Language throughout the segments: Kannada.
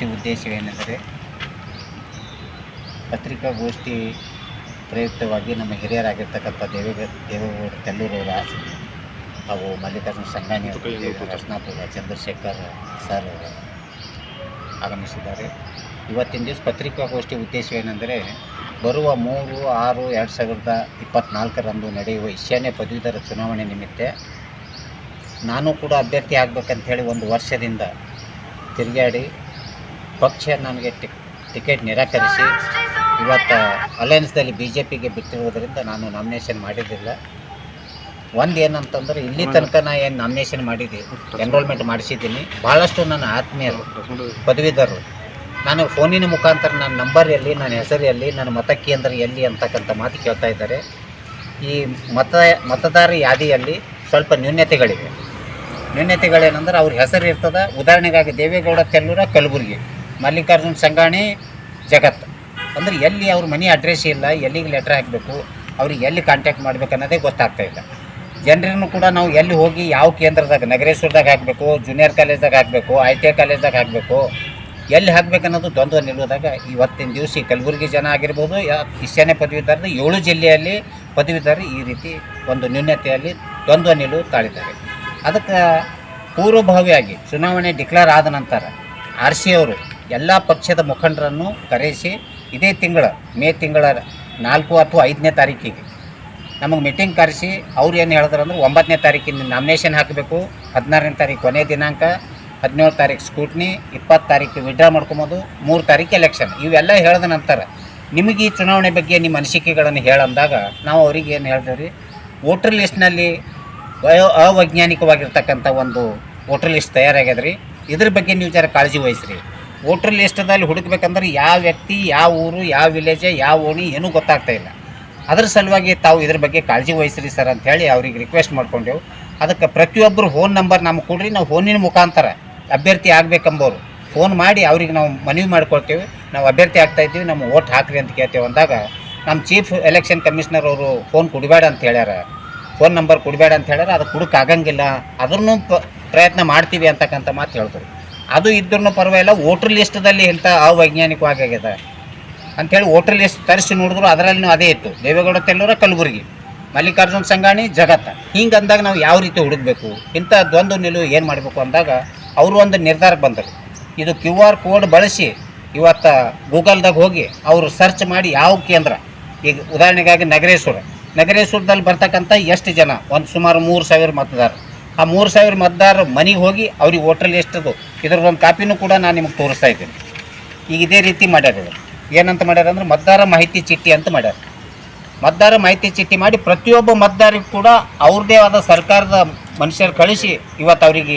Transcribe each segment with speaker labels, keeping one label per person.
Speaker 1: ಪತ್ರಿಕಾಗೋಷ್ಠಿ ಉದ್ದೇಶವೇನೆಂದರೆ ಪತ್ರಿಕಾಗೋಷ್ಠಿ ಪ್ರಯುಕ್ತವಾಗಿ ನಮ್ಮ ಹಿರಿಯರಾಗಿರ್ತಕ್ಕಂಥ ದೇವೇಗ ದೇವೇಗೌಡ ತೆಲ್ಲೂರವರ ಹಾಗೂ ಮಲ್ಲಿಕಾರ್ಜುನ ಸಂಗಾನಿ ರತ್ನಾಪುರ ಚಂದ್ರಶೇಖರ್ ಸರ್ ಆಗಮಿಸಿದ್ದಾರೆ. ಇವತ್ತಿನ ದಿವಸ ಪತ್ರಿಕಾಗೋಷ್ಠಿ ಉದ್ದೇಶವೇನೆಂದರೆ ಬರುವ ಮೂರು ಆರು ಎರಡು ಸಾವಿರದ ಇಪ್ಪತ್ತ್ನಾಲ್ಕರಂದು ನಡೆಯುವ ಈಶಾನ್ಯ ಪದವೀಧರ ಚುನಾವಣೆ ನಿಮಿತ್ತ ನಾನು ಕೂಡ ಅಭ್ಯರ್ಥಿ ಆಗಬೇಕಂತ ಹೇಳಿ ಒಂದು ವರ್ಷದಿಂದ ತಿರುಗಾಡಿ ಪಕ್ಷ ನನಗೆ ಟಿಕ್ ಟಿಕೆಟ್ ನಿರಾಕರಿಸಿ ಇವತ್ತು ಅಲಯನ್ಸ್ದಲ್ಲಿ ಬಿ ಜೆ ಪಿಗೆ ಬಿಟ್ಟಿರುವುದರಿಂದ ನಾನು ನಾಮಿನೇಷನ್ ಮಾಡಿದ್ದಿಲ್ಲ ಒಂದು ಏನಂತಂದ್ರೆ ಇಲ್ಲಿ ತನಕ ನಾ ಏನು ನಾಮಿನೇಷನ್ ಮಾಡಿದ್ದೆ ಎನ್ರೋಲ್ಮೆಂಟ್ ಮಾಡಿಸಿದ್ದೀನಿ. ಭಾಳಷ್ಟು ನನ್ನ ಆತ್ಮೀಯರು ಪದವೀಧರರು. ನಾನು ಫೋನಿನ ಮುಖಾಂತರ ನನ್ನ ನಂಬರ್ ಎಲ್ಲಿ, ನನ್ನ ಹೆಸರು ಎಲ್ಲಿ, ನನ್ನ ಮತ ಕೇಂದ್ರ ಎಲ್ಲಿ ಅಂತಕ್ಕಂಥ ಮಾತು ಕೇಳ್ತಾ ಇದ್ದಾರೆ. ಈ ಮತ, ಮತದಾರ ಯಾದಿಯಲ್ಲಿ ಸ್ವಲ್ಪ ನ್ಯೂನ್ಯತೆಗಳಿವೆ ನ್ಯೂನ್ಯತೆಗಳೇನೆಂದ್ರೆ ಅವ್ರ ಹೆಸರು ಇರ್ತದೆ. ಉದಾಹರಣೆಗಾಗಿ ದೇವೇಗೌಡ, ತೆಲ್ಲೂರ, ಕಲಬುರಗಿ. ಮಲ್ಲಿಕಾರ್ಜುನ್ ಸಂಗಾಣಿ ಜಗತ್. ಅಂದರೆ ಎಲ್ಲಿ ಅವ್ರ ಮನೆ ಅಡ್ರೆಸ್ ಇಲ್ಲ, ಎಲ್ಲಿಗೆ ಲೆಟ್ರ್ ಹಾಕಬೇಕು, ಅವ್ರಿಗೆ ಎಲ್ಲಿ ಕಾಂಟ್ಯಾಕ್ಟ್ ಮಾಡಬೇಕು ಅನ್ನೋದೇ ಗೊತ್ತಾಗ್ತಾ ಇಲ್ಲ. ಜನರನ್ನು ಕೂಡ ನಾವು ಎಲ್ಲಿ ಹೋಗಿ ಯಾವ ಕೇಂದ್ರದಾಗ, ನಗರೇಶ್ವರದಾಗ ಹಾಕಬೇಕು ಜೂನಿಯರ್ ಕಾಲೇಜ್ದಾಗ ಹಾಕಬೇಕು ಐ ಟಿ ಐ ಕಾಲೇಜ್ದಾಗ ಹಾಕಬೇಕು, ಎಲ್ಲಿ ಹಾಕ್ಬೇಕು ಅನ್ನೋದು ದ್ವಂದ್ವ ನಿಲ್ಲುವುದಾಗ ಇವತ್ತಿನ ದಿವಸ ಈ ಕಲಬುರಗಿ ಜನ ಆಗಿರ್ಬೋದು ಈಶಾನ್ಯ ಪದವೀಧರದ ಏಳು ಜಿಲ್ಲೆಯಲ್ಲಿ ಪದವೀಧರರು ಈ ರೀತಿ ಒಂದು ನ್ಯೂನ್ಯತೆಯಲ್ಲಿ ದ್ವಂದ್ವ ನಿಲುವು ತಾಳಿದ್ದಾರೆ. ಅದಕ್ಕೆ ಪೂರ್ವಭಾವಿಯಾಗಿ ಚುನಾವಣೆ ಡಿಕ್ಲೇರ್ ಆದ ನಂತರ ಆರ್ ಸಿ ಅವರು ಎಲ್ಲ ಪಕ್ಷದ ಮುಖಂಡರನ್ನು ಕರೆಸಿ ಇದೇ ತಿಂಗಳ, ಮೇ ತಿಂಗಳ ನಾಲ್ಕು ಅಥವಾ ಐದನೇ ತಾರೀಕಿಗೆ ನಮಗೆ ಮೀಟಿಂಗ್ ಕರೆಸಿ, ಅವ್ರು ಏನು ಹೇಳಿದ್ರು ಅಂದ್ರೆ ಒಂಬತ್ತನೇ ತಾರೀಕಿನ ನಾಮಿನೇಷನ್ ಹಾಕಬೇಕು, ಹದಿನಾರನೇ ತಾರೀಕು ಕೊನೆ ದಿನಾಂಕ, ಹದಿನೇಳು ತಾರೀಕು ಸ್ಕೂಟ್ನಿ ಇಪ್ಪತ್ತು ತಾರೀಕು ವಿಡ್ರಾ ಮಾಡ್ಕೊಬೋದು, ಮೂರು ತಾರೀಕು ಎಲೆಕ್ಷನ್ ಇವೆಲ್ಲ ಹೇಳಿದ ನಂತರ ನಿಮಗೆ ಈ ಚುನಾವಣೆ ಬಗ್ಗೆ ನಿಮ್ಮ ಅನಿಸಿಕೆಗಳನ್ನು ಹೇಳಂದಾಗ ನಾವು ಅವ್ರಿಗೆ ಏನು ಹೇಳ್ತೇವೆ ವೋಟರ್ ಲಿಸ್ಟ್ನಲ್ಲಿ ವಯೋ ಅವೈಜ್ಞಾನಿಕವಾಗಿರ್ತಕ್ಕಂಥ ಒಂದು ವೋಟರ್ ಲಿಸ್ಟ್ ತಯಾರಾಗ್ಯದ ರೀ. ಇದ್ರ ಬಗ್ಗೆ ನೀವು ಜರ ಕಾಳಜಿ ವಹಿಸ್ರಿ. ವೋಟರ್ ಲಿಸ್ಟ್ದಲ್ಲಿ ಹುಡುಕ್ಬೇಕಂದ್ರೆ ಯಾವ ವ್ಯಕ್ತಿ, ಯಾವ ಊರು, ಯಾವ ವಿಲೇಜ್ ಯಾವ ಓಣಿ ಏನೂ ಗೊತ್ತಾಗ್ತಾ ಇಲ್ಲ. ಅದ್ರ ಸಲುವಾಗಿ ತಾವು ಇದ್ರ ಬಗ್ಗೆ ಕಾಳಜಿ ವಹಿಸ್ರಿ ಸರ್ ಅಂತ ಹೇಳಿ ಅವ್ರಿಗೆ ರಿಕ್ವೆಸ್ಟ್ ಮಾಡ್ಕೊಂಡೆವು. ಅದಕ್ಕೆ ಪ್ರತಿಯೊಬ್ಬರು ಫೋನ್ ನಂಬರ್ ನಮ್ಗೆ ಕೊಡ್ರಿ, ನಾವು ಫೋನಿನ ಮುಖಾಂತರ ಅಭ್ಯರ್ಥಿ ಆಗ್ಬೇಕಂಬೋರು ಫೋನ್ ಮಾಡಿ ಅವ್ರಿಗೆ ನಾವು ಮನವಿ ಮಾಡ್ಕೊಳ್ತೇವೆ. ನಾವು ಅಭ್ಯರ್ಥಿ ಆಗ್ತಾ ಇದ್ದೀವಿ ನಮ್ಮ ಓಟ್ ಹಾಕ್ರಿ ಅಂತ ಕೇಳ್ತೇವೆ ಅಂದಾಗ ನಮ್ಮ ಚೀಫ್ ಎಲೆಕ್ಷನ್ ಕಮಿಷನರ್ ಅವರು ಫೋನ್ ಕೊಡಬೇಡ ಅಂತ ಹೇಳ್ಯಾರ. ಫೋನ್ ನಂಬರ್ ಕೊಡಬೇಡ ಅಂತ ಹೇಳ್ಯಾರ ಅದು ಕೊಡೋಕ್ಕಾಗಂಗಿಲ್ಲ ಅದನ್ನು ಪ್ರಯತ್ನ ಮಾಡ್ತೀವಿ ಅಂತಕ್ಕಂಥ ಮಾತು ಹೇಳಿದ್ರು ಅದು ಇದ್ರೂ ಪರವಾಗಿಲ್ಲ. ವೋಟ್ರ್ ಲಿಸ್ಟ್ದಲ್ಲಿ ಇಂಥ ಅವೈಜ್ಞಾನಿಕವಾಗಿ ಆಗ್ಯದ ಅಂಥೇಳಿ ವೋಟ್ರ್ ಲಿಸ್ಟ್ ತರಿಸಿ ನೋಡಿದ್ರು ಅದರಲ್ಲಿನೂ ಅದೇ ಇತ್ತು. ದೇವೇಗೌಡ, ತೆಲ್ಲೂರ, ಕಲಬುರಗಿ, ಮಲ್ಲಿಕಾರ್ಜುನ ಸಂಗಾಣಿ ಜಗತ್ತ. ಹಿಂಗೆ ಅಂದಾಗ ನಾವು ಯಾವ ರೀತಿ ಹುಡುಕ್ಬೇಕು? ಇಂಥ ದ್ವಂದ್ವ ನಿಲುವು ಏನು ಮಾಡಬೇಕು ಅಂದಾಗ ಅವರು ಒಂದು ನಿರ್ಧಾರಕ್ಕೆ ಬಂದರು. ಇದು ಕ್ಯೂ ಆರ್ ಕೋಡ್ ಬಳಸಿ ಇವತ್ತು ಗೂಗಲ್ದಾಗ ಹೋಗಿ ಅವರು ಸರ್ಚ್ ಮಾಡಿ ಯಾವ ಕೇಂದ್ರ? ಈಗ ಉದಾಹರಣೆಗಾಗಿ ನಗರೇಶ್ವರ. ನಗರೇಶ್ವರದಲ್ಲಿ ಬರ್ತಕ್ಕಂಥ ಎಷ್ಟು ಜನ? ಒಂದು ಸುಮಾರು ಮೂರು ಸಾವಿರ ಮತದಾರರು. ಆ ಮೂರು ಸಾವಿರ ಮತದಾರರು ಮನೆಗೆ ಹೋಗಿ ಅವ್ರಿಗೆ ಓಟ್ರಲ್ಲಿ ಎಷ್ಟದು ಇದ್ರದ್ದೊಂದು ಕಾಪಿನೂ ಕೂಡ ನಾನು ನಿಮಗೆ ತೋರಿಸ್ತಾ ಇದ್ದೀನಿ. ಈಗ ಇದೇ ರೀತಿ ಮಾಡ್ಯಾರ ಇವರು. ಏನಂತ ಮಾಡ್ಯಾರ ಅಂದ್ರೆ ಮತದಾರ ಮಾಹಿತಿ ಚೀಟಿ ಅಂತ ಮಾಡ್ಯಾರ. ಮತದಾರ ಮಾಹಿತಿ ಚೀಟಿ ಮಾಡಿ ಪ್ರತಿಯೊಬ್ಬ ಮತದಾರಿಗೂ ಕೂಡ ಅವ್ರದೇ ಆದ ಸರ್ಕಾರದ ಮನುಷ್ಯರು ಕಳಿಸಿ ಇವತ್ತು ಅವರಿಗೆ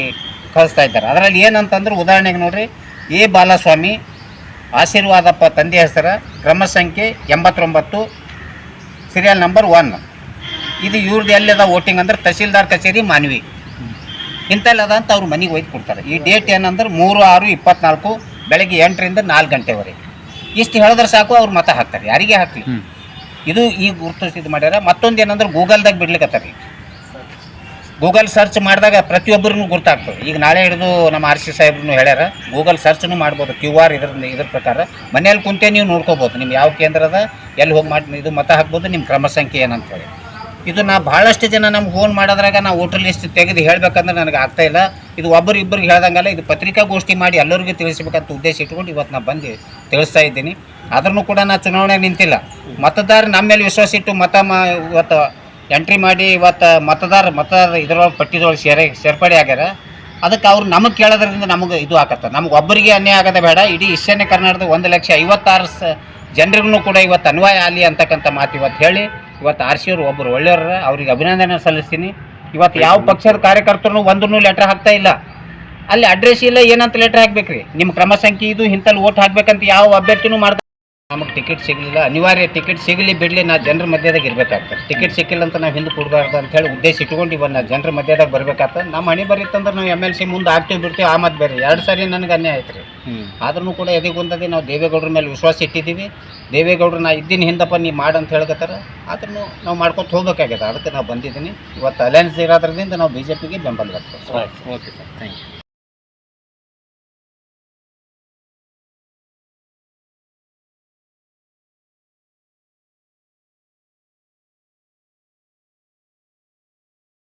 Speaker 1: ಕಳಿಸ್ತಾ ಇದ್ದಾರೆ. ಅದರಲ್ಲಿ ಏನಂತಂದ್ರೆ ಉದಾಹರಣೆಗೆ ನೋಡ್ರಿ, ಎ ಬಾಲಸ್ವಾಮಿ ಆಶೀರ್ವಾದಪ್ಪ ತಂದೆ ಹೆಸರ, ಕ್ರಮ ಸಂಖ್ಯೆ ಎಂಬತ್ತೊಂಬತ್ತು ಸೀರಿಯಲ್ ನಂಬರ್ ಒನ್ ಇದು ಇವ್ರದ್ದು ಎಲ್ಲಿದೆ ವೋಟಿಂಗ್ ಅಂದ್ರೆ ತಹಸೀಲ್ದಾರ್ ಕಚೇರಿ ಮಾನ್ವಿ ಇಂಥಲ್ಲಿ ಅದ ಅಂತ ಅವ್ರು ಮನೆಗೆ ಒಯ್ದು ಕೊಡ್ತಾರೆ. ಈ ಡೇಟ್ ಏನಂದ್ರೆ ಮೂರು ಆರು ಇಪ್ಪತ್ನಾಲ್ಕು ಬೆಳಗ್ಗೆ ಎಂಟರಿಂದ ನಾಲ್ಕು ಗಂಟೆವರೆಗೆ. ಇಷ್ಟು ಹೇಳಿದ್ರೆ ಸಾಕು ಅವ್ರು ಮತ ಹಾಕ್ತಾರೆ. ಯಾರಿಗೆ ಹಾಕಲಿ? ಇದು ಈಗ ಗುರುತಿಸಿದ್ ಮಾಡ್ಯಾರ. ಮತ್ತೊಂದು ಏನಂದ್ರೆ ಗೂಗಲ್ದಾಗ ಬಿಡ್ಲಿಕ್ಕತ್ತಾರ ಈಗ ಗೂಗಲ್ ಸರ್ಚ್ ಮಾಡಿದಾಗ ಪ್ರತಿಯೊಬ್ಬರನ್ನು ಗುರ್ತಾಗ್ತದೆ. ಈಗ ನಾಳೆ ಹಿಡಿದು ನಮ್ಮ ಆರ್ ಸಿ ಸಾಹೇಬ್ರು ಹೇಳ್ಯಾರ ಗೂಗಲ್ ಸರ್ಚ್ನು ಮಾಡ್ಬೋದು. ಕ್ಯೂ ಆರ್ ಇದ್ರ ಇದ್ರ ಪ್ರಕಾರ. ಮನೇಲಿ ಕುಂತೆ ನೀವು ನೋಡ್ಕೋಬೋದು. ನಿಮ್ಮ ಯಾವ ಕೇಂದ್ರದ ಎಲ್ಲಿ ಹೋಗಿ ಮಾಡಿ ಇದು ಮತ ಹಾಕ್ಬೋದು ನಿಮ್ಮ ಕ್ರಮ ಸಂಖ್ಯೆ ಏನಂತ ಹೇಳಿ. ಇದು ನಾ ಭಾಳಷ್ಟು ಜನ ನಮ್ಗೆ ಫೋನ್ ಮಾಡೋದ್ರಾಗ ನಾವು ವೋಟರ್ ಲಿಸ್ಟ್ ತೆಗೆದು ಹೇಳಬೇಕಂದ್ರೆ ನನಗೆ ಆಗ್ತಾ ಇಲ್ಲ. ಇದು ಒಬ್ಬರು ಇಬ್ಬರಿಗೆ ಹೇಳ್ದಂಗಲ್ಲ, ಇದು ಪತ್ರಿಕಾಗೋಷ್ಠಿ ಮಾಡಿ ಎಲ್ಲರಿಗೂ ತಿಳಿಸ್ಬೇಕಂತ ಉದ್ದೇಶ ಇಟ್ಕೊಂಡು ಇವತ್ತು ನಾನು ಬಂದು ತಿಳಿಸ್ತಾ ಇದ್ದೀನಿ. ಆದ್ರೂ ಕೂಡ ನಾ ಚುನಾವಣೆಗೆ ನಿಂತಿಲ್ಲ. ಮತದಾರ ನಮ್ಮ ಮೇಲೆ ವಿಶ್ವಾಸ ಇಟ್ಟು ಮತ ಮಾ, ಇವತ್ತು ಎಂಟ್ರಿ ಮಾಡಿ ಇವತ್ತು ಮತದಾರ ಮತದಾರ ಇದರೊಳಗೆ ಪಟ್ಟಿದೊಳಗೆ ಸೇರೆ, ಸೇರ್ಪಡೆ ಆಗ್ಯಾರ. ಅದಕ್ಕೆ ಅವ್ರು ನಮಗೆ ಕೇಳೋದ್ರಿಂದ ನಮಗೆ ಇದು ಆಗತ್ತೆ. ನಮ್ಗೆ ಒಬ್ಬರಿಗೆ ಅನ್ಯಾಯ ಆಗೋದೇ ಬೇಡ. ಇಡೀ ಈಶಾನ್ಯ ಕರ್ನಾಟಕದ ಒಂದು ಲಕ್ಷ ಐವತ್ತಾರು ಸ ಜನರಿಗೂ ಕೂಡ ಇವತ್ತು ಅನ್ವಯ ಆಗಲಿ ಅಂತಕ್ಕಂಥ ಮಾತು ಇವತ್ತು ಹೇಳಿ ಇವತ್ತು ಆರ್ ಸಿ ಅವರು ಒಬ್ಬರು ಒಳ್ಳೆಯವ್ರ ಅವ್ರಿಗೆ ಅಭಿನಂದನೆ ಸಲ್ಲಿಸ್ತೀನಿ. ಇವತ್ತು ಯಾವ ಪಕ್ಷದ ಕಾರ್ಯಕರ್ತರು ಒಂದನ್ನು ಲೆಟ್ರ್ ಹಾಕ್ತಾ ಇಲ್ಲ. ಅಲ್ಲಿ ಅಡ್ರೆಸ್ ಇಲ್ಲ ಏನಂತ ಲೆಟ್ರ್ ಹಾಕ್ಬೇಕ್ರಿ? ನಿಮ್ಮ ಕ್ರಮ ಸಂಖ್ಯೆ ಇದು ಇಂಥಲ್ಲಿ ಓಟ್ ಹಾಕ್ಬೇಕಂತ ಯಾವ ಅಭ್ಯರ್ಥಿನೂ ಮಾಡ್ತಾ ನಮಗೆ ಟಿಕೆಟ್ ಸಿಗಲಿಲ್ಲ. ಅನಿವಾರ್ಯ ಟಿಕೆಟ್ ಸಿಗಲಿ ಬಿಡಲಿ ನಾ ಜನರ ಮಧ್ಯದಾಗ ಇರಬೇಕಾಗ್ತದೆ. ಟಿಕೆಟ್ ಸಿಕ್ಕಿಲ್ಲ ಅಂತ ನಾವು ಹಿಂದೆ ಕೊಡಬಾರ್ದು ಅಂತ ಹೇಳಿ ಉದ್ದೇಶ ಇಟ್ಕೊಂಡು ಇವನ್ನ ನಾ ಜನರ ಮಧ್ಯದಾಗ ಬರಬೇಕಾಗ್ತದೆ. ನಮ್ಮ ಹಣಿ ಬರೀತಂದ್ರೆ ನಾವು ಎಂ ಎಲ್ ಸಿ ಮುಂದೆ ಆಗ್ತೀವಿ ಬಿಡ್ತೀವಿ ಆ ಮಾತು ಬೇರೆ. ಎರಡು ಸಾರಿ ನನಗೆ ಅನ್ಯಾಯ ಆಯ್ತು ರೀ. ಆದ್ರೂ ಕೂಡ ಎದೆಗೊಂದದೆ ನಾವು ದೇವೇಗೌಡರ ಮೇಲೆ ವಿಶ್ವಾಸ ಇಟ್ಟಿದ್ದೀವಿ. ದೇವೇಗೌಡರು ನಾ ಇದ್ದೀನಿ ಹಿಂದಪ್ಪ ನೀವು ಮಾಡಂತ ಹೇಳ್ಕತ್ತಾರ. ಆದ್ರೂ ನಾವು ಮಾಡ್ಕೊತ ಹೋಗ್ಬೇಕಾಗ್ಯದ. ಅದಕ್ಕೆ ನಾವು ಬಂದಿದ್ದೀನಿ. ಇವತ್ತು ಅಲಯನ್ಸ್ ಇರೋದ್ರಿಂದ ನಾವು ಬಿ ಜೆ ಪಿಗೆ ಬೆಂಬಲ ಬರ್ತೀವಿ
Speaker 2: ಓಕೆ ಸರ್ ಥ್ಯಾಂಕ್ ಯು